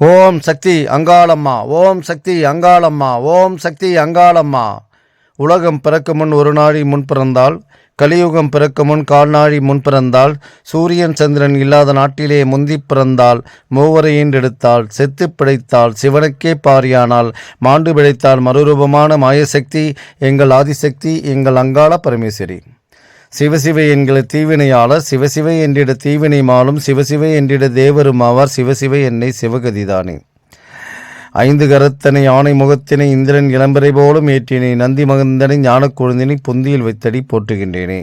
ஓம் சக்தி அங்காளம்மா ஓம் சக்தி அங்காளம்மா ஓம் சக்தி அங்காளம்மா. உலகம் பிறக்கும் முன் ஒரு நாழி முன் பிறந்தால் கலியுகம் பிறக்கும் முன் கால்நாழி முன் பிறந்தால் சூரியன் சந்திரன் இல்லாத நாட்டிலே முந்தி பிறந்தால் மூவரை எடுத்தால் செத்து பிழைத்தால் சிவனுக்கே பாரியானால் மாண்டு பிழைத்தால் மறுரூபமான மாயசக்தி எங்கள் ஆதிசக்தி எங்கள் அங்காள பரமேஸ்வரி. சிவசிவை என்கிற தீவினையாளர் சிவசிவை என்றிட தீவினை மாலும் சிவசிவை என்றிட தேவரும் ஆவார் சிவசிவை என்னை சிவகதிதானே. ஐந்து கரத்தனை ஆணை முகத்தினை இந்திரன் இளம்பரை போலும் ஏற்றினை நந்தி மகந்தனை ஞானக் குழந்தினை பொந்தியில் வைத்தடி போற்றுகின்றேனே.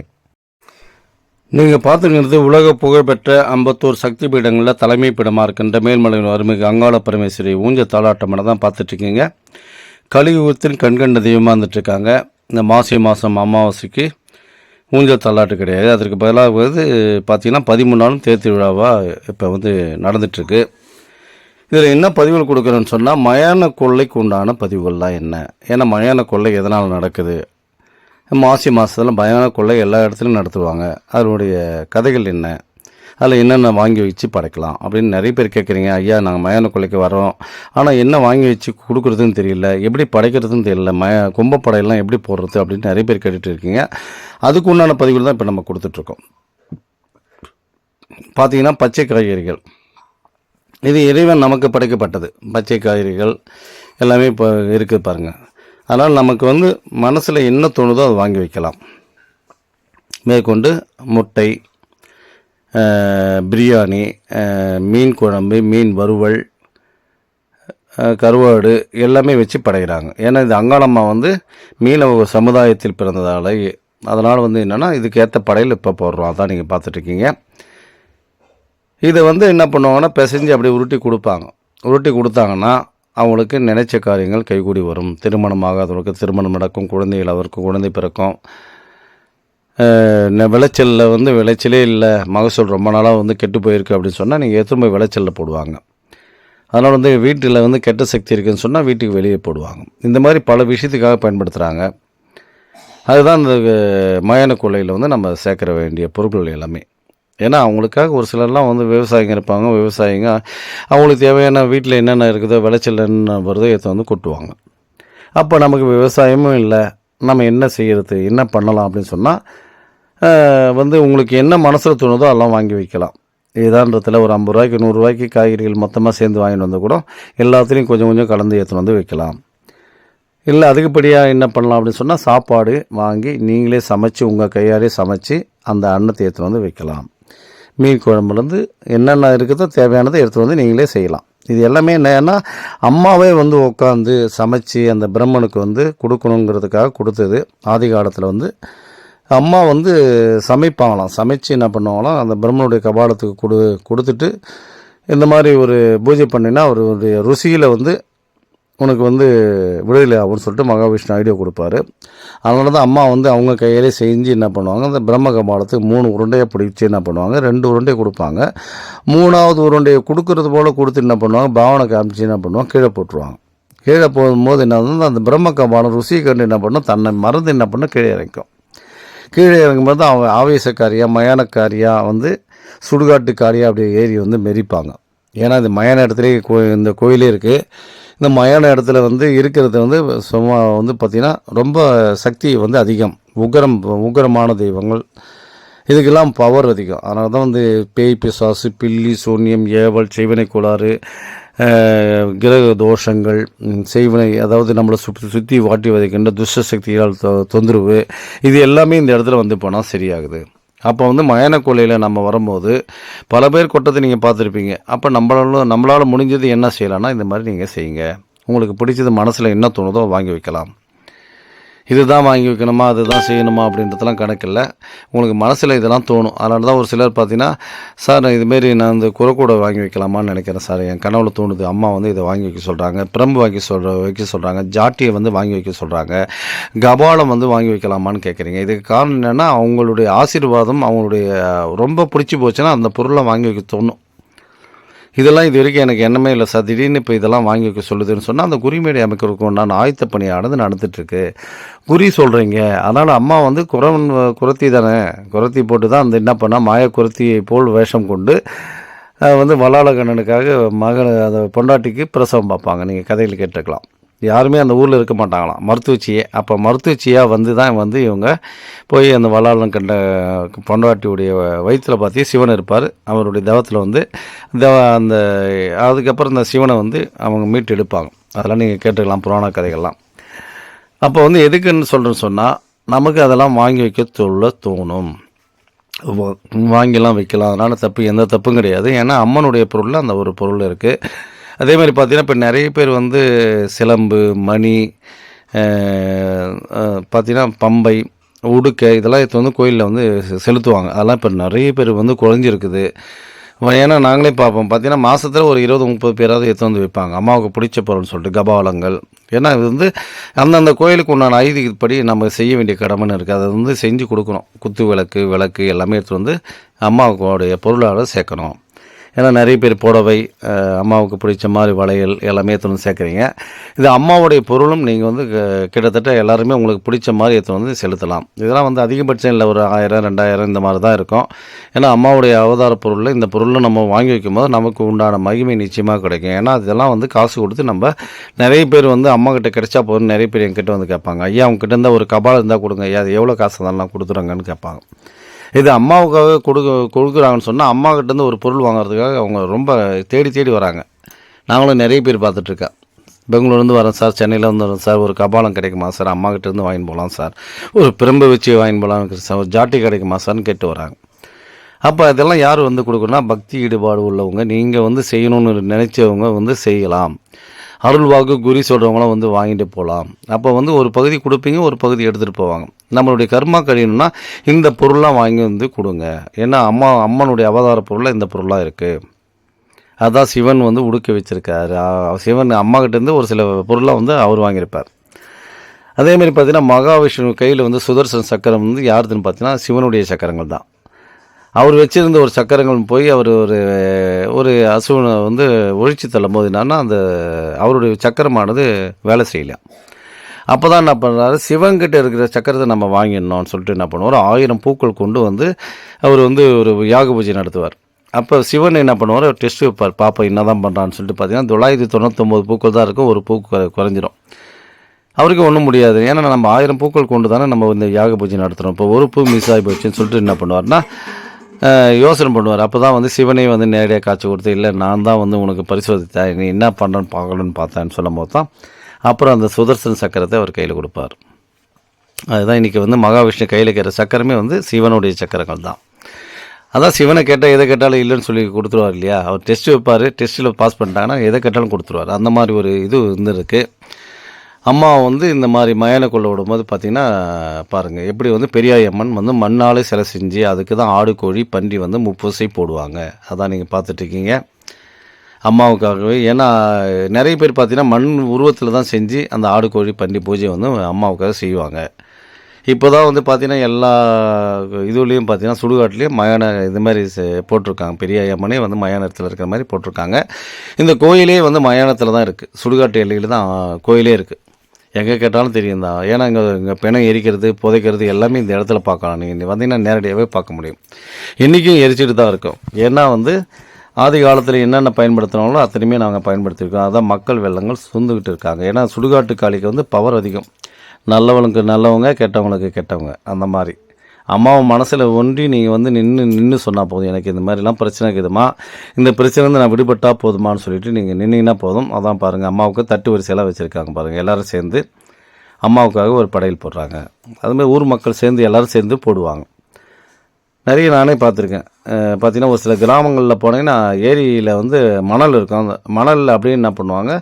நீங்கள் பார்த்துக்கிறது உலக புகழ்பெற்ற அம்பத்தூர் சக்தி பீடங்களில் தலைமை பீடமாக இருக்கின்ற மேல்மலையின் அருமிகு அங்காள பரமேஸ்வரி ஊஞ்ச தாளாட்டமான தான் பார்த்துட்ருக்கீங்க. கலியுகத்தின் கண்கண்ட தெய்வமாக இருந்துட்டுருக்காங்க இந்த மாசி மாதம் அமாவாசைக்கு ஊஞ்சல் தள்ளாட்டு கிடையாது. அதற்கு பதிலாக வந்து பார்த்திங்கன்னா பதிமூணு நாளும் தேர் திருவிழாவாக இப்போ வந்து நடந்துகிட்ருக்கு இதில் என்ன பதிவுகள் கொடுக்குறேன்னு சொன்னால் மயான கொள்ளைக்கு உண்டான பதிவுகள்லாம் என்ன? ஏன்னா மயான கொள்ளை எதனால் நடக்குது? மாசி மாதத்தில் மயான கொள்ளை எல்லா இடத்துலையும் நடத்துவாங்க. அதனுடைய கதைகள் என்ன? அதில் என்னென்ன வாங்கி வச்சு படைக்கலாம் அப்படின்னு நிறைய பேர் கேட்குறீங்க ஐயா நாங்கள் மயான கொள்ளைக்கு வரோம் ஆனால் என்ன வாங்கி வச்சு கொடுக்குறதுன்னு தெரியல. எப்படி படைக்கிறதுன்னு தெரியல. மய கும்பப்படையெல்லாம் எப்படி போடுறது அப்படின்னு நிறைய பேர் கேட்டுட்டு இருக்கீங்க. அதுக்கு உண்டான பதிவுகள் தான் இப்போ நம்ம கொடுத்துட்ருக்கோம் பார்த்தீங்கன்னா பச்சை காய்கறிகள். இது இறைவன் நமக்கு படைக்கப்பட்டது. பச்சை காய்கறிகள் எல்லாமே இப்போ இருக்குது பாருங்கள் அதனால் நமக்கு வந்து மனசில் என்ன தோணுதோ அதை வாங்கி வைக்கலாம். மேற்கொண்டு முட்டை பிரியாணி மீன் குழம்பு மீன் வறுவல் கருவாடு எல்லாமே வச்சு படைகிறாங்க ஏன்னா இது அங்காளம்மா வந்து மீனவ சமுதாயத்தில் பிறந்ததால் அதனால் வந்து என்னென்னா இதுக்கேற்ற படையில் படையல் இப்போ போடுறோம். அதான் நீங்கள் பார்த்துட்ருக்கீங்க. இதை வந்து என்ன பண்ணுவாங்கன்னா பிசைஞ்சு அப்படி உருட்டி கொடுப்பாங்க. உருட்டி கொடுத்தாங்கன்னா அவங்களுக்கு நினைச்ச காரியங்கள் கைகூடி வரும். திருமணம் ஆகாதவங்களுக்கு திருமணம் நடக்கும். குழந்தைகள் அவருக்கு குழந்தை பிறக்கும். விளைச்சலில் வந்து விளைச்சலே இல்லை. மகசூல் ரொம்ப நாளாக வந்து கெட்டு போயிருக்கு அப்படின்னு சொன்னால் நீங்கள் எடுத்துன்னு போய் விளைச்சலில் போடுவாங்க. அதனால் வந்து வீட்டில் வந்து கெட்ட சக்தி இருக்குதுன்னு சொன்னால் வீட்டுக்கு வெளியே போடுவாங்க. இந்த மாதிரி பல விஷயத்துக்காக பயன்படுத்துகிறாங்க அதுதான் இந்த மயான கொள்ளையில் வந்து நம்ம சேர்க்கிற வேண்டிய பொருட்கள் எல்லாமே. ஏன்னா அவங்களுக்காக ஒரு சிலர்லாம் வந்து விவசாயிங்க இருப்பாங்க. விவசாயிங்க அவங்களுக்கு தேவையான வீட்டில் என்னென்ன இருக்குதோ விளைச்சல் என்ன வருதோ எடுத்து வந்து கொட்டுவாங்க. அப்போ நமக்கு விவசாயமும் இல்லை. நம்ம என்ன செய்கிறது என்ன பண்ணலாம் அப்படின்னு சொன்னால் வந்து உங்களுக்கு என்ன மனசில் தோணுதோ அதெல்லாம் வாங்கி வைக்கலாம். இதான்றத்தில் ஒரு ஐம்பது ரூபாய்க்கு நூறுரூவாய்க்கு காய்கறிகள் மொத்தமாக சேர்ந்து வாங்கிட்டு வந்து கூட எல்லாத்துலேயும் கொஞ்சம் கொஞ்சம் கலந்து ஏற்றுன்னு வந்து வைக்கலாம். இல்லை அதுக்குப்படியாக என்ன பண்ணலாம் அப்படின்னு சொன்னால் சாப்பாடு வாங்கி நீங்களே சமைச்சு உங்கள் கையாலே சமைச்சு அந்த அன்னத்தை எடுத்து வந்து வைக்கலாம். மீன் குழம்புலேருந்து என்னென்ன இருக்குதோ தேவையானதை எடுத்து வந்து நீங்களே செய்யலாம். இது எல்லாமே என்னன்னா அம்மாவே வந்து உட்காந்து சமைச்சு அந்த பிரம்மனுக்கு வந்து கொடுக்கணுங்கிறதுக்காக கொடுத்தது. ஆதி காலத்தில் வந்து அம்மா வந்து சமைப்பாங்களாம். சமைச்சு என்ன பண்ணுவாங்களாம்? அந்த பிரம்மனுடைய கபாலத்துக்கு கொடு கொடுத்துட்டு இந்த மாதிரி ஒரு பூஜை பண்ணினா அவருடைய ருசியில் வந்து உனக்கு வந்து விடுதலை ஆகும்னு சொல்லிட்டு மகாவிஷ்ணு ஐடியா கொடுப்பாரு. அதனால தான் அம்மா வந்து அவங்க கையிலே செஞ்சு என்ன பண்ணுவாங்க? அந்த பிரம்ம கபாலத்துக்கு மூணு உருண்டையை பிடிச்சி என்ன பண்ணுவாங்க? ரெண்டு உருண்டையை கொடுப்பாங்க. மூணாவது உருண்டையை கொடுக்கறது போல் கொடுத்து என்ன பண்ணுவாங்க? பாவனை காமிச்சு என்ன பண்ணுவாங்க? கீழே போட்டுருவாங்க. கீழே போகும்போது என்ன ஆகுதுன்னா அந்த பிரம்ம கபாலம் ருசியை கண்டு என்ன பண்ணும்? தன்னை மறந்து என்ன பண்ணும்? கீழே இறக்கும் கீழே இறங்கும்போது அவங்க ஆவேசக்காரியாக மயானக்காரியாக வந்து சுடுகாட்டுக்காரியாக அப்படியே ஏறி வந்து மெரிப்பாங்க. ஏன்னா இந்த மயான இடத்துலேயே கோ இந்த கோயிலே இருக்குது இந்த மயான இடத்துல வந்து இருக்கிறது வந்து சும்மா வந்து பார்த்திங்கன்னா ரொம்ப சக்தி வந்து அதிகம். உக்ரம் உக்ரமான தெய்வங்கள். இதுக்கெல்லாம் பவர் அதிகம். அதனால தான் வந்து பேய் பிசாசு பில்லி சூன்யம் ஏவல் செய்வனை கோளாறு கிரக தோஷங்கள் செய்வனை செய்வினை அதாவது நம்மளை சுற்றி சுற்றி வாட்டி வதைக்கின்ற துஷ்ட சக்தியால் தொந்தரவு இது எல்லாமே இந்த இடத்துல வந்து போனால் சரியாகுது. அப்போ வந்து மயான நம்ம வரும்போது பல பேர் கொட்டத்தை நீங்கள் பார்த்துருப்பீங்க. அப்போ நம்மளால நம்மளால் முடிஞ்சது என்ன செய்யலாம்னா இந்த மாதிரி நீங்கள் செய்யுங்க. உங்களுக்கு பிடிச்சது மனசில் என்ன தோணுதோ வாங்கி வைக்கலாம். இதுதான் வாங்கி வைக்கணுமா அதுதான் செய்யணுமா அப்படின்றதெல்லாம் கணக்கில்லை உங்களுக்கு மனசில் இதெல்லாம் தோணும். அதனால தான் ஒரு சிலர் பார்த்தீங்கன்னா சார் நான் இதுமாரி நான் இந்த குரக்கூடை வாங்கி வைக்கலாமான்னு நினைக்கிறேன் சார். என் கனவுல தோணுது. அம்மா வந்து இதை வாங்கி வைக்க சொல்கிறாங்க பிரம்பு வாங்கி சொல்கிற வைக்க சொல்கிறாங்க ஜாட்டியை வந்து வாங்கி வைக்க சொல்கிறாங்க கபாலம் வந்து வாங்கி வைக்கலாமான்னு கேட்குறீங்க. இதுக்கு காரணம் என்னென்னா அவங்களுடைய ஆசீர்வாதம் அவங்களுடைய ரொம்ப பிடிச்சி போச்சுன்னா அந்த பொருளை வாங்கி வைக்க தோணும். இதெல்லாம் இது வரைக்கும் எனக்கு எண்ணமே இல்லை சார். திடீர்னு இப்போ இதெல்லாம் வாங்கி வைக்க சொல்லுதுன்னு சொன்னால் அந்த குறிமேடை அமைக்கிறதுக்கு உண்டான ஆயத்த பணியானது நடந்துகிட்ருக்கு குறி சொல்கிறீங்க அதனால் அம்மா வந்து குரவன் குரத்தி தானே. குரத்தி போட்டு தான் அந்த என்ன பண்ணால் மாய குரத்தியை போல் வேஷம் கொண்டு வந்து வல்லாள கண்ணனுக்காக அதை அந்த பொண்டாட்டிக்கு பிரசவம் பார்ப்பாங்க. நீங்கள் கதையில் கேட்டுருக்கலாம். யாருமே அந்த ஊரில் இருக்க மாட்டாங்களாம். மருத்துவச்சியே. அப்போ மருத்துவச்சியாக வந்து தான் வந்து இவங்க போய் அந்த வல்லாளன் கண்ட பொண்டாட்டியுடைய வயிற்றில் பார்த்தி சிவன் இருப்பார். அவருடைய தவத்தில் வந்து தவ அந்த அதுக்கப்புறம் இந்த சிவனை வந்து அவங்க மீட்டு எடுப்பாங்க. அதெல்லாம் நீங்கள் கேட்டுக்கலாம் புராண கதைகள்லாம். அப்போ வந்து எதுக்குன்னு சொல்கிறேன்னு சொன்னால் நமக்கு அதெல்லாம் வாங்கி வைக்க சொல்ல தோணும். வாங்கிலாம் வைக்கலாம். அதனால் தப்பு எந்த தப்பும் கிடையாது. ஏன்னா அம்மனுடைய பொருளில் அந்த ஒரு பொருள் இருக்குது அதே மாதிரி பார்த்தீங்கன்னா இப்போ நிறைய பேர் வந்து சிலம்பு மணி பார்த்திங்கன்னா பார்த்தீங்கன்னா பம்பை உடுக்கை இதெல்லாம் எடுத்து வந்து கோயிலில் வந்து செலுத்துவாங்க. அதெல்லாம் இப்போ நிறைய பேர் வந்து குறைஞ்சிருக்குது. ஏன்னா நாங்களே பார்ப்போம். பார்த்தீங்கன்னா மாதத்தில் ஒரு இருபது முப்பது பேராவது எடுத்து வந்து வைப்பாங்க அம்மாவுக்கு பிடிச்ச பொருள்னு சொல்லிட்டு கபாலங்கள். ஏன்னா இது வந்து அந்தந்த கோயிலுக்கு உண்டான ஐதீகப்படி நம்ம செய்ய வேண்டிய கடமைன்னு இருக்குது அதை வந்து செஞ்சு கொடுக்கணும். குத்து விளக்கு விளக்கு எல்லாமே எடுத்து வந்து அம்மாவுடைய பொருளாக சேர்க்கணும். ஏன்னா நிறைய பேர் புடவை அம்மாவுக்கு பிடிச்ச மாதிரி வளையல் எல்லாமே எடுத்து வந்து சேர்க்குறீங்க. இது அம்மாவுடைய பொருளும் நீங்கள் வந்து கிட்டத்தட்ட எல்லாருமே உங்களுக்கு பிடிச்ச மாதிரி எடுத்து வந்து செலுத்தலாம். இதெல்லாம் வந்து அதிகபட்சம் இல்லை ஒரு ஆயிரம் ரெண்டாயிரம் இந்த மாதிரி தான் இருக்கும். ஏன்னா அம்மாவுடைய அவதார பொருளில் இந்த பொருளை நம்ம வாங்கி வைக்கும்போது நமக்கு உண்டான மகிமை நிச்சயமாக கிடைக்கும். ஏன்னா இதெல்லாம் வந்து காசு கொடுத்து நம்ம நிறைய பேர் வந்து அம்மா கிட்ட கிடைச்சா போதும் நிறைய பேர் என்கிட்ட வந்து கேட்பாங்க. ஐயா அவங்ககிட்ட இருந்தால் ஒரு கபால் இருந்தால் கொடுங்க. ஐயா அது எவ்வளோ காசு இருந்தாலும் கொடுத்துருங்கன்னு கேட்பாங்க. இது அம்மாவுக்காக கொடுக்க கொடுக்குறாங்கன்னு சொன்னால் அம்மாக்கிட்டேருந்து ஒரு பொருள் வாங்குறதுக்காக அவங்க ரொம்ப தேடி தேடி வராங்க. நாங்களும் நிறைய பேர் பார்த்துட்ருக்கேன் பெங்களூர்லேருந்து வரேன் சார் சென்னையிலேருந்து வரேன் சார் ஒரு கபாலம் கிடைக்குமா சார்? அம்மாக்கிட்டேருந்து வாங்கி போகலாம் சார். ஒரு பிரம்பு வச்சு வாங்கி போகலாம் சார் ஒரு ஜாட்டி கிடைக்குமா சார்னு கேட்டு வராங்க. அப்போ இதெல்லாம் யார் வந்து கொடுக்குறோன்னா பக்தி ஈடுபாடு உள்ளவங்க நீங்கள் வந்து செய்யணும்னு நினச்சவங்க வந்து செய்யலாம். அருள்வாக்கு குறி சொல்கிறவங்களாம் வந்து வாங்கிட்டு போகலாம் அப்போ வந்து ஒரு பகுதி கொடுப்பீங்க ஒரு பகுதி எடுத்துகிட்டு போவாங்க. நம்மளுடைய கர்மா கழியணும்னா இந்த பொருள்லாம் வாங்கி வந்து கொடுங்க. ஏன்னா அம்மா அம்மனுடைய அவதார பொருளாக இந்த பொருளாக இருக்குது அதான் சிவன் வந்து உடுக்க வச்சுருக்காரு. சிவன் அம்மா கிட்டேருந்து ஒரு சில பொருளாக வந்து அவர் வாங்கியிருப்பார். அதேமாரி பார்த்தீங்கன்னா மகாவிஷ்ணு கையில் வந்து சுதர்சன சக்கரம் வந்து யாருதுன்னு பார்த்தீங்கன்னா சிவனுடைய சக்கரங்கள் தான். அவர் வச்சிருந்த ஒரு சக்கரங்கள் போய் அவர் ஒரு ஒரு அசுவனை வந்து ஒழிச்சு தள்ளும் போது என்னன்னா அந்த அவருடைய சக்கரமானது வேலை செய்யலாம் அப்போ தான் என்ன பண்ணுறாரு சிவன்கிட்ட இருக்கிற சக்கரத்தை நம்ம வாங்கிடணும்னு சொல்லிட்டு என்ன பண்ணுவார் ஆயிரம் பூக்கள் கொண்டு வந்து அவர் வந்து ஒரு யாக பூஜை நடத்துவார். அப்போ சிவன் என்ன பண்ணுவார் டெஸ்ட் வைப்பார் பாப்பா என்ன தான் பண்ணுறான்னு சொல்லிட்டு பார்த்தீங்கன்னா தொள்ளாயிரத்தி தொண்ணூத்தொம்பது பூக்கள் தான் இருக்கும் ஒரு பூ குறைஞ்சிரும். அவருக்கு ஒன்றும் முடியாது. ஏன்னா நம்ம ஆயிரம் பூக்கள் கொண்டு தானே நம்ம இந்த யாக பூஜை நடத்துகிறோம் இப்போ ஒரு பூ மிஸ் ஆகி போச்சுன்னு சொல்லிட்டு என்ன பண்ணுவார்னா யோசனை பண்ணுவார். அப்போ தான் வந்து சிவனை வந்து நேரடியாக காட்சி கொடுத்து இல்லை நான் தான் வந்து உனக்கு பரிசோதித்தேன். நீ என்ன பண்ணுறேன்னு பார்க்கணுன்னு பார்த்தேன்னு சொல்லும் போது தான் அப்புறம் அந்த சுதர்சன சக்கரத்தை அவர் கையில் கொடுப்பார். அதுதான் இன்றைக்கி வந்து மகாவிஷ்ணு கையில் இருக்கிற சக்கரமே வந்து சிவனுடைய சக்கரங்கள் தான். அதான் சிவனை கேட்டால் எதை கேட்டாலும் இல்லைன்னு சொல்லி கொடுத்துருவார் இல்லையா? அவர் டெஸ்ட் வைப்பார். டெஸ்ட்டில் பாஸ் பண்ணிட்டாங்கன்னா எதை கேட்டாலும் கொடுத்துருவார். அந்த மாதிரி ஒரு இது இருந்திருக்கு. அம்மாவை வந்து இந்த மாதிரி மயானக்குள்ளே விடும்போது பார்த்திங்கன்னா பாருங்கள் எப்படி வந்து பெரியாய் அம்மன் வந்து மண்ணாலே சிலை செஞ்சு அதுக்கு தான் ஆடு கோழி பன்றி வந்து முப்பூசை போடுவாங்க. அதான் நீங்கள் பார்த்துட்ருக்கீங்க அம்மாவுக்காகவே ஏன்னா நிறைய பேர் பார்த்தீங்கன்னா மண் உருவத்தில் தான் செஞ்சு அந்த ஆடு கோழி பன்றி பூஜை வந்து அம்மாவுக்காக செய்வாங்க. இப்போ தான் வந்து பார்த்தீங்கன்னா எல்லா இதுலேயும் பார்த்தீங்கன்னா சுடுகாட்லேயும் மயான இது மாதிரி போட்டிருக்காங்க. பெரிய அம்மனே வந்து மயானத்தில் இருக்கிற மாதிரி போட்டிருக்காங்க. இந்த கோயிலே வந்து மயானத்தில் தான் இருக்குது சுடுகாட்டு எல்லையில் தான் கோயிலே இருக்குது எங்கே கேட்டாலும் தெரியும் தான் ஏன்னா இங்கே இங்கே பிணம் எரிக்கிறது புதைக்கிறது எல்லாமே இந்த இடத்துல பார்க்கலாம். நீங்கள் வந்தீங்கன்னா நேரடியாகவே பார்க்க முடியும். இன்றைக்கும் எரிச்சிட்டு தான் இருக்கும். ஏன்னா வந்து ஆதி காலத்தில் என்னென்ன பயன்படுத்தினாங்களோ அத்தனையுமே நாங்கள் பயன்படுத்தியிருக்கோம். அதான் மக்கள் வெள்ளங்கள் சுந்துக்கிட்டு இருக்காங்க. ஏன்னா சுடுகாட்டு காளிக்கு வந்து பவர் அதிகம். நல்லவனுக்கு நல்லவங்க கெட்டவங்களுக்கு கெட்டவங்க. அந்த மாதிரி. அம்மாவை மனசில் ஒன்றி நீங்கள் வந்து நின்று நின்று சொன்னால் போதும். எனக்கு இந்த மாதிரிலாம் பிரச்சனை இருக்குதுமா இந்த பிரச்சனை வந்து நான் விடுபட்டால் போதுமான்னு சொல்லிட்டு நீங்கள் நின்னீங்கன்னா போதும். அதான் பாருங்கள் அம்மாவுக்கு தட்டு வரிசையெல்லாம் வச்சுருக்காங்க பாருங்கள் எல்லோரும் சேர்ந்து அம்மாவுக்காக ஒரு படையல் போடுறாங்க. அதுமாதிரி ஊர் மக்கள் சேர்ந்து எல்லோரும் சேர்ந்து போடுவாங்க. நிறைய நானே பார்த்துருக்கேன். பார்த்திங்கன்னா பார்த்தீங்கன்னா ஒரு சில கிராமங்களில் போனீங்கன்னா ஏரியில் வந்து மணல் இருக்கும். அந்த மணலில் அப்படியே என்ன பண்ணுவாங்க?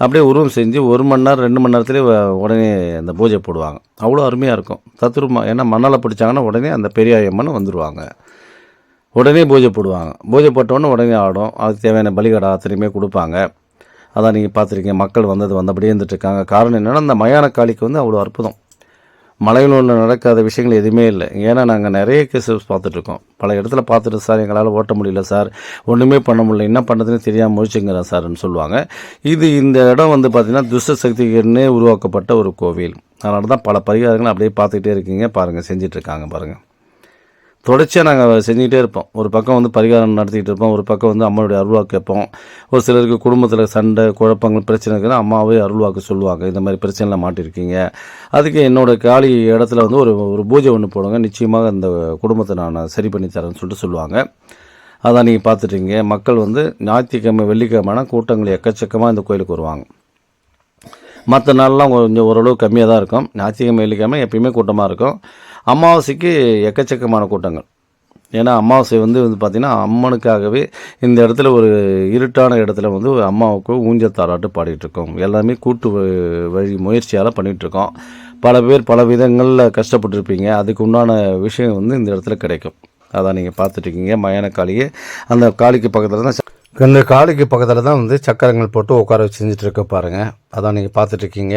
அப்படியே உருவம் செஞ்சு ஒரு மணி நேரம் ரெண்டு மணி நேரத்துலேயே உடனே அந்த பூஜை போடுவாங்க. அவ்வளோ அருமையாக இருக்கும். தத்துருமா ஏன்னா மண்ணால் பிடிச்சாங்கன்னா உடனே அந்த பெரியாயம்மன் வந்துடுவாங்க உடனே பூஜை போடுவாங்க. பூஜை போட்டோன்னே உடனே ஆடும். அதுக்கு தேவையான பலிகடா அத்தனையுமே கொடுப்பாங்க. அதான் நீங்கள் பார்த்துருக்கீங்க. மக்கள் வந்தது வந்தபடியே இருந்துட்டு இருக்காங்க காரணம் என்னென்னா அந்த மயான காளிக்கு வந்து அவ்வளோ அற்புதம். மலையனூரில் நடக்காத விஷயங்கள் எதுவுமே இல்லை. ஏன்னா நாங்கள் நிறைய கேசஸ் பார்த்துட்ருக்கோம் பல இடத்துல பார்த்துட்டு சார் எங்களால் ஓட்ட முடியல சார். ஒன்றுமே பண்ண முடியல. என்ன பண்ணுறதுன்னு தெரியாமல் முழிச்சுங்கிறேன் சார்னு சொல்லுவாங்க. இது இந்த இடம் வந்து பார்த்திங்கன்னா துஷ்ட சக்திகள்னே உருவாக்கப்பட்ட ஒரு கோவில். அதனால தான் பல பரிகாரங்கள் அப்படியே பார்த்துக்கிட்டே இருக்கீங்க. பாருங்கள் செஞ்சிட்ருக்காங்க பாருங்கள் தொடர்ச்சியாக நாங்கள் செஞ்சுக்கிட்டே இருப்போம். ஒரு பக்கம் வந்து பரிகாரம் நடத்திக்கிட்டு இருப்போம். ஒரு பக்கம் வந்து அம்மாவுடைய அருள்வாக்கு கேட்போம். ஒரு சிலருக்கு குடும்பத்தில் சண்டை குழப்பங்கள் பிரச்சனை இருக்குன்னா அம்மாவே அருள்வாக்கு சொல்லுவாங்க. இந்த மாதிரி பிரச்சனைலாம் மாட்டிருக்கீங்க. அதுக்கு என்னோட காலி இடத்துல வந்து ஒரு ஒரு பூஜை ஒன்று போடுங்க. நிச்சயமாக அந்த குடும்பத்தை நான் சரி பண்ணி தரேன்னு சொல்லிட்டு சொல்லுவாங்க. அதான் நீங்கள் பார்த்துட்டீங்க. மக்கள் வந்து ஞாயிற்றுக்கிழமை வெள்ளிக்கிழமைனா கூட்டங்கள் எக்கச்சக்கமாக இந்த கோயிலுக்கு வருவாங்க. மற்ற நாள்லாம் கொஞ்சம் ஓரளவு கம்மியாக தான் இருக்கும். ஞாயிற்றுக்கிழமை வெள்ளிக்கிழமை எப்பயுமே கூட்டமாக இருக்கும். அமாவாசைக்கு எக்கச்சக்கமான கூட்டங்கள். ஏன்னா அமாவாசை வந்து வந்து பார்த்திங்கன்னா அம்மனுக்காகவே இந்த இடத்துல ஒரு இருட்டான இடத்துல வந்து அம்மாவுக்கு ஊஞ்சல் தாராட்டு பாடிட்டுருக்கோம். எல்லாமே கூட்டு வ- வழி முயற்சியால் பண்ணிகிட்ருக்கோம் பல பேர் பல விதங்களில் கஷ்டப்பட்டுருப்பீங்க. அதுக்கு உண்டான விஷயம் வந்து இந்த இடத்துல கிடைக்கும். அதான் நீங்கள் பார்த்துட்ருக்கீங்க மயான காளியை அந்த காளிக்கு பக்கத்தில் தான் இந்த காளிக்கு பக்கத்தில் தான் வந்து சக்கரங்கள் போட்டு உட்கார வச்சு செஞ்சுட்டு இருக்க பாருங்கள் அதான் நீங்கள் பார்த்துட்ருக்கீங்க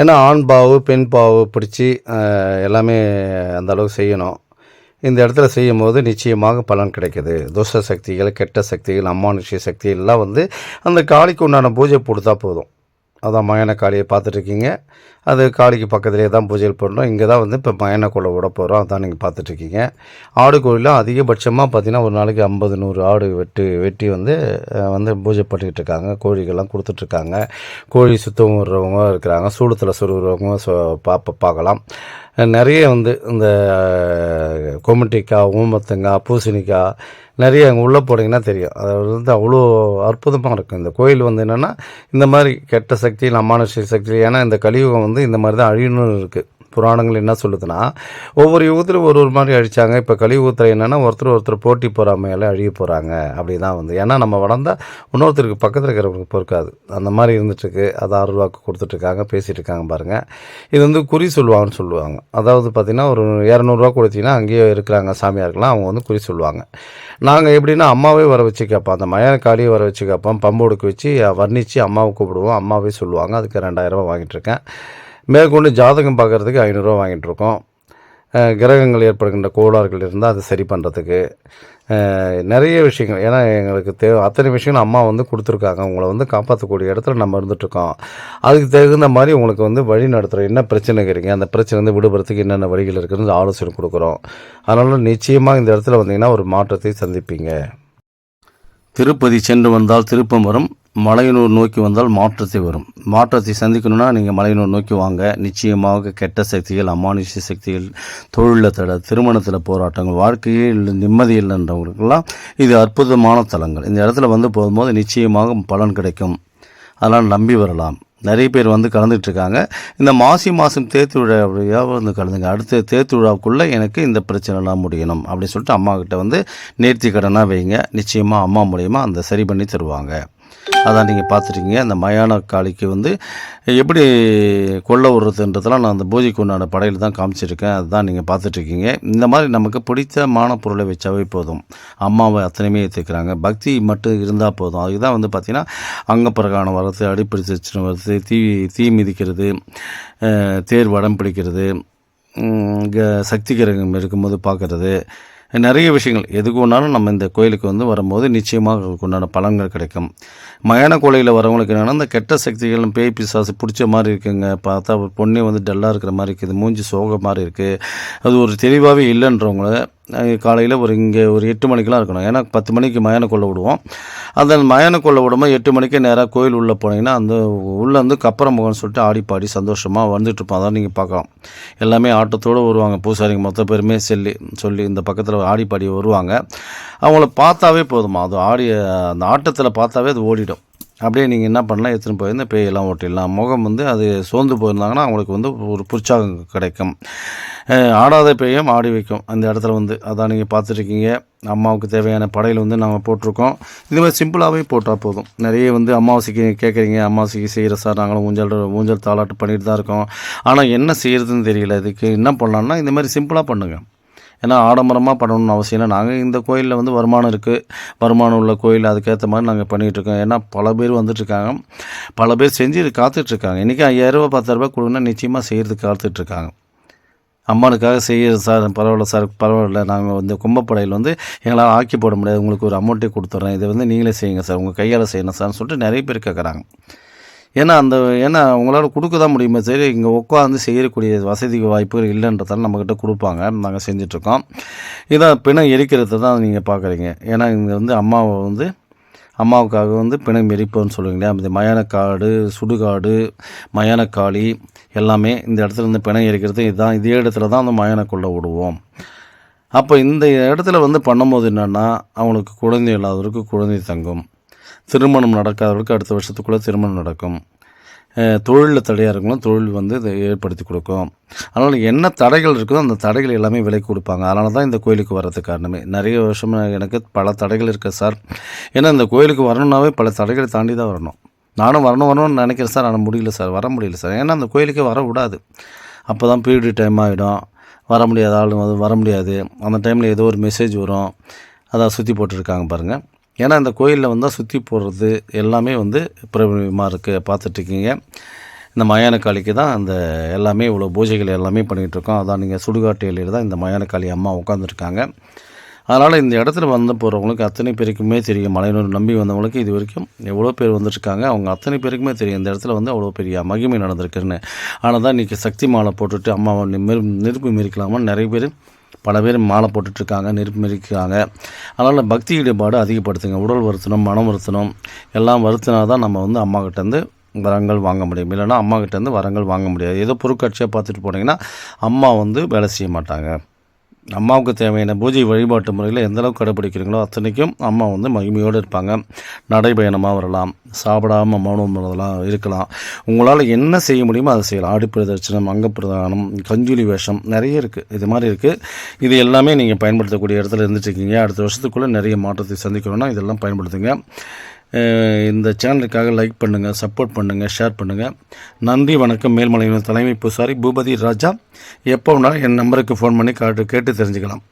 ஏன்னா ஆண் பாவு பெண் பாவு பிடிச்சி எல்லாமே அந்த அளவுக்கு செய்யணும். இந்த இடத்துல செய்யும் போது நிச்சயமாக பலன் கிடைக்குது. துஷ்ட சக்திகள் கெட்ட சக்திகள் அம்மானுஷ்ய சக்தி எல்லாம் வந்து அந்த காளிக்கு உண்டான பூஜை கொடுத்தா போதும். அதான் மயான காளியை பார்த்துட்ருக்கீங்க அது காளிக்கு பக்கத்துலேயே தான் பூஜைகள் பண்ணுறோம் இங்கே தான் வந்து இப்போ மயான விட போகிறோம். அதான் நீங்கள் பார்த்துட்ருக்கீங்க. ஆடு கோயிலும் அதிகபட்சமாக பார்த்தீங்கன்னா ஒரு நாளைக்கு ஐம்பது நூறு ஆடு வெட்டி வெட்டி வந்து வந்து பூஜை பண்ணிக்கிட்டு இருக்காங்க. கோழிகள்லாம் கொடுத்துட்ருக்காங்க. கோழி சுத்தம் விடுறவங்க இருக்கிறாங்க. சூடத்தில் சுருகிறவங்க பார்ப்ப பார்க்கலாம். நிறைய வந்து இந்த கொமட்டிக்காய் ஊமத்தங்காய் பூசணிக்காய் நிறைய அங்கே உள்ளே போனீங்கன்னா தெரியும். அது வந்து அவ்வளோ அற்புதமாக இருக்கும். இந்த கோயில் வந்து என்னென்னா இந்த மாதிரி கெட்ட சக்தி அமானுஷ்ய சக்தி ஏன்னா இந்த கலியுகம் வந்து வந்து இந்த மாதிரி தான் அழியணும்னு இருக்குது புராணங்கள் என்ன சொல்லுதுன்னா ஒவ்வொரு யுகத்திலும் ஒரு ஒரு மாதிரி அழிச்சாங்க. இப்போ கலியுகத்தில் என்னென்னா ஒருத்தர் ஒருத்தர் போட்டி பொறாமையால் அழிய போகிறாங்க அப்படி தான் வந்து. ஏன்னா நம்ம வளர்ந்தால் இன்னொருத்தருக்கு பக்கத்தில் இருக்கிறவங்களுக்கு பொறுக்காது. அந்த மாதிரி இருந்துட்டுருக்கு. அது ஆறுரூவாக்கு கொடுத்துட்ருக்காங்க பேசிகிட்டு இருக்காங்க பாருங்கள் இது வந்து குறி சொல்லுவாங்கன்னு சொல்லுவாங்க. அதாவது பார்த்திங்கன்னா ஒரு இரநூறுவா கொடுத்தீங்கன்னா அங்கேயே இருக்கிறாங்க சாமியார்கள்லாம். அவங்க வந்து குறி சொல்லுவாங்க. நாங்கள் எப்படின்னா அம்மாவே வர வச்சு கேட்போம் அந்த மயான காளியை வர வச்சு கேட்போம் பம்போடுக்கு வச்சு வர்ணித்து அம்மாவை கூப்பிடுவோம். அம்மாவே சொல்லுவாங்க. அதுக்கு ரெண்டாயிரரூபா வாங்கிட்டு இருக்கேன் மேற்கொண்டு ஜாதகம் பார்க்குறதுக்கு ஐநூறுரூவா வாங்கிட்டுருக்கோம். கிரகங்கள் ஏற்படுகின்ற கோளாறுகள் இருந்தால் அதை சரி பண்ணுறதுக்கு நிறைய விஷயங்கள். ஏன்னா எங்களுக்கு தேவை அத்தனை விஷயங்கள் அம்மா வந்து கொடுத்துருக்காங்க. உங்களை வந்து காப்பாற்றக்கூடிய இடத்துல நம்ம இருந்துகிட்ருக்கோம் அதுக்கு தகுந்த மாதிரி உங்களுக்கு வந்து வழி நடத்துகிறோம் என்ன பிரச்சனை இருக்கிறீங்க அந்த பிரச்சனை வந்து விடுபடுறதுக்கு என்னென்ன வழிகள் இருக்குதுன்னு ஆலோசனை கொடுக்குறோம். அதனால் நிச்சயமாக இந்த இடத்துல வந்தீங்கன்னா ஒரு மாற்றத்தை சந்திப்பீங்க. திருப்பதி சென்று வந்தால் திருப்பம் வரும். மலையனூர் நோக்கி வந்தால் மாற்றத்தை வரும். மாற்றத்தை சந்திக்கணும்னா நீங்கள் மலையனூர் நோக்கி வாங்க. நிச்சயமாக கெட்ட சக்திகள் அமானுஷ்ய சக்திகள் தொழிலில் தடை திருமணத்தில் போராட்டங்கள் வாழ்க்கையில் நிம்மதி இல்லைன்றவங்களுக்கெல்லாம் இது அற்புதமான தலங்கள். இந்த இடத்துல வந்து போகும்போது நிச்சயமாக பலன் கிடைக்கும். அதனால் நம்பி வரலாம். நிறைய பேர் வந்து கலந்துட்டு இருக்காங்க இந்த மாசி மாதம் தேத்து விழாவையாக வந்து கலந்துங்க. அடுத்த தேத்து விழாவுக்குள்ளே எனக்கு இந்த பிரச்சனைலாம் முடியணும் அப்படின்னு சொல்லிட்டு அம்மாக்கிட்ட வந்து நேர்த்தி கடனாக வைங்க. நிச்சயமாக அம்மா மூலியமாக அந்த சரி பண்ணி தருவாங்க. அதான் நீங்கள் பார்த்துருக்கீங்க அந்த மயான காளிக்கு வந்து எப்படி கொல்ல விடுறதுன்றதெல்லாம் நான் அந்த பூஜைக்கு உண்டான படையில் தான் காமிச்சிருக்கேன். அதுதான் நீங்கள் பார்த்துட்ருக்கீங்க. இந்த மாதிரி நமக்கு பிடித்தமான பொருளை வச்சாவே போதும். அம்மாவை அத்தனையுமே ஏற்றுக்கிறாங்க பக்தி மட்டும் இருந்தால் போதும். அதுதான் வந்து பார்த்திங்கன்னா அங்கப்பிரகாணம் வர்றது அடிப்பிடிச்சு வர்றது தீ தீ மிதிக்கிறது தேர் வடம் பிடிக்கிறது சக்தி கிரகம் இருக்கும்போது பார்க்குறது நிறைய விஷயங்கள். எதுக்கு ஒன்றாலும் நம்ம இந்த கோயிலுக்கு வந்து வரும்போது நிச்சயமாக உண்டான பலன்கள் கிடைக்கும். மயான கோயிலில் வரவங்களுக்கு என்னென்னா இந்த கெட்ட சக்திகள் பேய் பிசாசு பிடிச்ச மாதிரி இருக்குங்க. பார்த்தா பொண்ணே வந்து டல்லாக இருக்கிற மாதிரி இருக்குது. மூஞ்சி சோக மாதிரி இருக்குது அது ஒரு தெளிவாகவே இல்லைன்றவங்கள காலையில் ஒரு இங்கே ஒரு எட்டு மணிக்கெலாம் இருக்கணும். ஏன்னா பத்து மணிக்கு மயான கொள்ள விடுவோம். அந்த மயான கொள்ள விடும்போது எட்டு மணிக்கே நேராக கோயில் உள்ளே போனீங்கன்னா அந்த உள்ளே வந்து கப்பரம் முகம்னு சொல்லிட்டு ஆடி பாடி சந்தோஷமாக வந்துட்டு இருப்போம். அதான் நீங்கள் பார்க்கலாம். எல்லாமே ஆட்டத்தோடு வருவாங்க. பூசாரிங்க மொத்த பேருமே சொல்லி சொல்லி இந்த பக்கத்தில் ஆடி பாடி வருவாங்க. அவங்கள பார்த்தாவே போதுமா? அது ஆடி அந்த ஆட்டத்தில் பார்த்தாவே அது ஓடிடும். அப்படியே நீங்கள் என்ன பண்ணலாம்? எடுத்துன்னு போய் இந்த பேயெல்லாம் ஓட்டிடலாம். முகம் வந்து அது சோர்ந்து போயிருந்தாங்கன்னா அவங்களுக்கு வந்து ஒரு புற்சாகம் கிடைக்கும். ஆடாத பேயும் ஆடி வைக்கும். அந்த இடத்துல வந்து. அதான் நீங்கள் பார்த்துருக்கீங்க அம்மாவுக்கு தேவையான படையில் வந்து நாங்கள் போட்டிருக்கோம். இது மாதிரி சிம்பிளாகவே போட்டால் போதும். நிறைய வந்து அமாவாசைக்கு கேட்குறீங்க. அமாவாசைக்கு செய்கிற சார் நாங்களும் ஊஞ்சல் ஊஞ்சல் தாளாட்டு பண்ணிட்டு தான் இருக்கோம். ஆனால் என்ன செய்கிறதுன்னு தெரியல. இதுக்கு என்ன பண்ணலான்னா இந்த மாதிரி சிம்பிளாக பண்ணுங்கள் ஏன்னா ஆடம்பரமாக பண்ணணும்னு அவசியம் இல்லை. நாங்கள் இந்த கோயிலில் வந்து வருமானம் இருக்குது வருமானம் உள்ள கோயில் அதுக்கேற்ற மாதிரி நாங்கள் பண்ணிகிட்ருக்கோம் ஏன்னா பல பேர் வந்துட்டுருக்காங்க பல பேர் செஞ்சு காத்துட்ருக்காங்க இன்றைக்கி ஐயாயிரரூபா பத்தாயிரரூபா கொடுங்கன்னா நிச்சயமாக செய்கிறதுக்கு காத்துட்ருக்காங்க அம்மானுக்காக செய்ய சார் பரவாயில்ல சார் பரவாயில்ல. நாங்கள் வந்து கும்பப்படையில் வந்து எங்களால் ஆக்கி போட முடியாது. உங்களுக்கு ஒரு அமௌண்ட்டே கொடுத்துட்றேன் இதை வந்து நீங்களே செய்யுங்க சார். உங்கள் கையால் செய்யணும் சார்னு சொல்லிட்டு நிறைய பேர் கேட்குறாங்க ஏன்னா அந்த ஏன்னா உங்களால் கொடுக்க தான் முடியுமே சரி இங்கே உட்காந்து செய்யக்கூடிய வசதி வாய்ப்புகள் இல்லைன்றதால நம்மக்கிட்ட கொடுப்பாங்க. நாங்கள் செஞ்சிட்ருக்கோம். இதான் பிணம் எரிக்கிறது தான் நீங்கள் பார்க்குறீங்க ஏன்னா இங்கே வந்து அம்மாவை வந்து அம்மாவுக்காக வந்து பிணம் எரிப்போம்னு சொல்லுவீங்களே அந்த இந்த மயானக்காடு சுடுகாடு மயானக்காளி எல்லாமே இந்த இடத்துல இருந்து பிணம் எரிக்கிறது இதுதான் இதே இடத்துல தான் அந்த மயானக்குள்ளே விடுவோம் அப்போ இந்த இடத்துல வந்து பண்ணும்போது என்னென்னா அவங்களுக்கு குழந்தை இல்லாதவருக்கு குழந்தை தங்கும். திருமணம் நடக்காதவர்களுக்கு அடுத்த வருஷத்துக்குள்ளே திருமணம் நடக்கும். தொழிலில் தடையாக இருக்கலாம் தொழில் வந்து இதை ஏற்படுத்தி கொடுக்கும். அதனால் என்ன தடைகள் இருக்குதோ அந்த தடைகள் எல்லாமே விலைக்கு கொடுப்பாங்க. அதனால தான் இந்த கோயிலுக்கு வர்றதுக்கு காரணமே. நிறைய வருஷம் எனக்கு பல தடைகள் இருக்குது சார். ஏன்னா இந்த கோயிலுக்கு வரணுன்னாவே பல தடைகளை தாண்டி தான் வரணும். நானும் வரணும் வரணும்னு நினைக்கிறேன் சார். ஆனால் முடியல சார். வர முடியல சார். ஏன்னா அந்த கோயிலுக்கே வர விடாது அப்போ தான் பீரியட் டைம் ஆகிடும் வர முடியாத ஆளும் அது வர முடியாது. அந்த டைமில் ஏதோ ஒரு மெசேஜ் வரும். அதான் சுற்றி போட்டிருக்காங்க பாருங்கள் ஏன்னா இந்த கோயிலில் வந்தால் சுற்றி போடுறது எல்லாமே வந்து பிரபலமாக இருக்குது பார்த்துட்ருக்கீங்க இந்த மயானக்காளிக்கு தான் அந்த எல்லாமே இவ்வளோ பூஜைகள் எல்லாமே பண்ணிகிட்டு இருக்கோம். அதான் நீங்கள் சுடுகாட்டு எல்லையில் தான் இந்த மயானக்காளி அம்மா உட்காந்துருக்காங்க அதனால் இந்த இடத்துல வந்து போகிறவங்களுக்கு அத்தனை பேருக்குமே தெரியும். மலையனூர் நம்பி வந்தவங்களுக்கு இது வரைக்கும் எவ்வளோ பேர் வந்துட்டுருக்காங்க அவங்க அத்தனை பேருக்குமே தெரியும். இந்த இடத்துல வந்து அவ்வளோ பெரிய மகிமை நடந்திருக்குன்னு. ஆனால் தான் இன்றைக்கி சக்தி மாலை போட்டுட்டு அம்மாவை நிமிர் நெருப்பு மிரிக்கலாமா நிறைய பேர் பல பேர் மாலை போட்டுட்ருக்காங்க நெருப்பு மிரிக்கிறாங்க அதனால் பக்தி ஈடுபாடு அதிகப்படுத்துங்க. உடல் வருத்தணும் மனம் வருத்தணும் எல்லாம் வருத்தினா தான் நம்ம வந்து அம்மாக்கிட்டேருந்து வரங்கள் வாங்க முடியும். இல்லைன்னா அம்மாக்கிட்டேருந்து வரங்கள் வாங்க முடியாது. ஏதோ பொருட்காட்சியாக பார்த்துட்டு போனீங்கன்னா அம்மா வந்து வேலை செய்ய மாட்டாங்க. அம்மாவுக்கு தேவையான பூஜை வழிபாட்டு முறையில் எந்தளவுக்கு கடைப்பிடிக்கிறீங்களோ அத்தனைக்கும் அம்மா வந்து மகிமையோடு இருப்பாங்க. நடைபயணமாக வரலாம் சாப்பிடாமல் மௌனம் வரலாம் இருக்கலாம். உங்களால் என்ன செய்ய முடியுமோ அதை செய்யலாம். ஆடிப்பிரதர்ச்சனம் அங்கப்பிரதானம் கஞ்சுலி வேஷம் நிறைய இருக்குது இது மாதிரி இருக்குது இது எல்லாமே நீங்கள் பயன்படுத்தக்கூடிய இடத்துல இருந்துட்டுருக்கீங்க அடுத்த வருஷத்துக்குள்ளே நிறைய மாற்றத்தை சந்திக்கணும்னா இதெல்லாம் பயன்படுத்துங்க. இந்த சேனலுக்காக லைக் பண்ணுங்கள் சப்போர்ட் பண்ணுங்கள் ஷேர் பண்ணுங்கள் நன்றி வணக்கம். மேல்மலையின் தலைமை பூசாரி பூபதி ராஜா. எப்போ வேணாலும் என் நம்பருக்கு ஃபோன் பண்ணி காட்டு கேட்டு தெரிஞ்சுக்கலாம்.